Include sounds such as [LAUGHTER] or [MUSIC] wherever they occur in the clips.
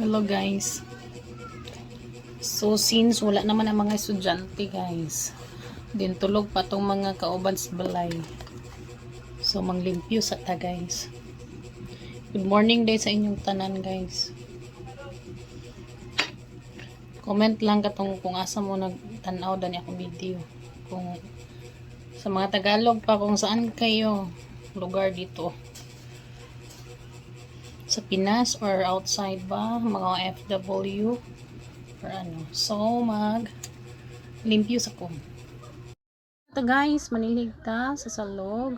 Hello guys. So since wala naman ang mga estudyante guys, din tulog pa tong mga kauban sa balay. So manglimpyo sa ta guys. Good morning day sa inyong tanan guys. Comment lang katong kung asa mo nagtanaw dani akong video. Kung sa mga Tagalog pa kung saan kayo lugar dito sa Pinas or outside ba? Mga FW or ano? So mag limpyo sa ko ito guys manilig ta sa salog.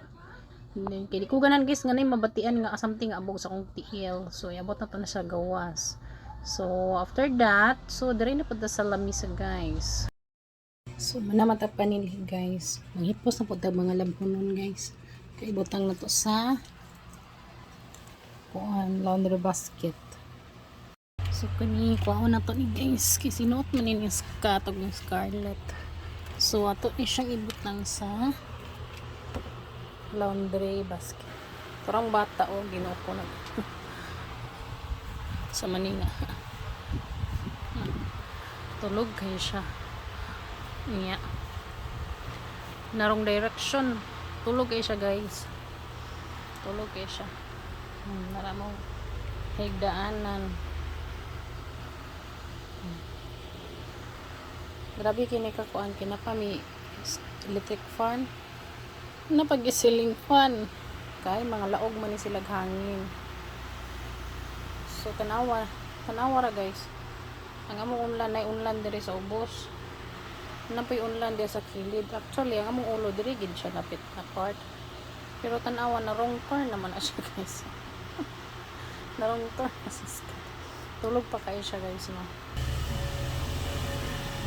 Di ko ganan guys nga na yung mabatian nga something abog sa kong tiil. So iabot na to na sa gawas. So after that so diri na ta sa lamisa guys. So manamata panilig guys. Manghipos na ta mga lampunon guys. Kaya ibutang na to sa kuan laundry basket. So kani kuha na to ni guys kay sinuot man ni katog ng scarlet so ato ni siyang ibutang sa laundry basket. Parang bata o ginuo ko na. [LAUGHS] Sa maninga [LAUGHS] tulog kayo siya. Niya narong direction. Tulog kayo siya guys. Tulog kayo siya Hmm, nara mo higdaanan. Hmm. Grabe kini ka kuan kinapa mi electric fan. Na pag ceiling fan kay mga laog man ni sila hangin. So tanawa, tanawa ra guys. Ang among unlan nay unlan diri sa ubos. Napoy unlan diri sa kilid. Actually, ang among ulo diri gid siya napit na part. Pero tanawa na wrong turn naman na siya [LAUGHS] guys. Na. Asus ka. Tulog pa kayo siya guys no.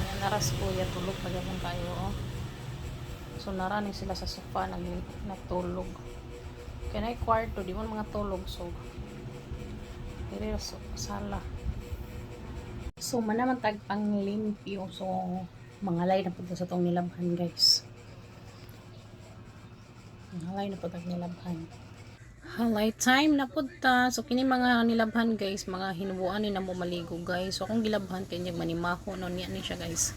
Yan naras kuya tulog pa gabon kayo oh. So narani sila sa sofa nag natulog. Kaya na kwarto di mo mga tulog so diri so sala. So manaman tag pang limpyo so mangalay na punta sa tong nilabhan guys. Halay na po tag nilabhan. Halay time na punta. So kini mga nilabhan guys, mga hinubuan ni na maligo guys. So akong gilabhan kay niya manimaho no niya ni siya guys.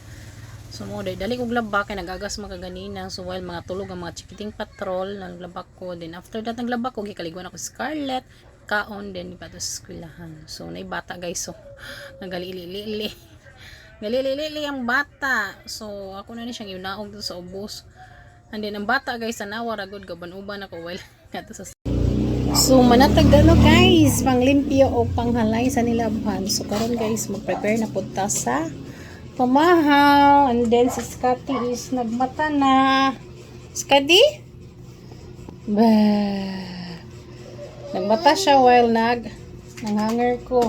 So mo dali dali kog laba kay nagagas mga ganina. So while mga tulog ang mga chikiting patrol naglabak ko. Then after that naglabak ko gikaliguan ako Scarlett kaon din pa to sa eskwelahan. So nay bata guys. So [LAUGHS] nagalili-lili. [LAUGHS] Galili-lili ang bata. So ako na ni siyang yunaog sa ubos. And then, ang bata guys, tanawa ragod gaban-uban ako well. [LAUGHS] Kato sa So, manatag ano guys, panglimpyo o panghalay sa nilabhan. So, karon guys, mag-prepare na punta sa pamahaw. And then, si Scotty is nagmata na. Scotty? Ba. Nagmata siya while nag nanghanger ko.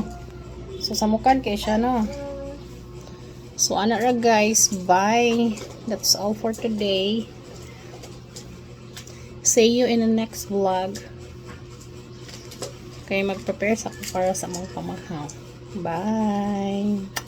So, samukan kay siya, no? So, ana ra guys. Bye. That's all for today. See you in the next vlog. Kaya mag-prepare sa para sa mga pamahaw. Bye!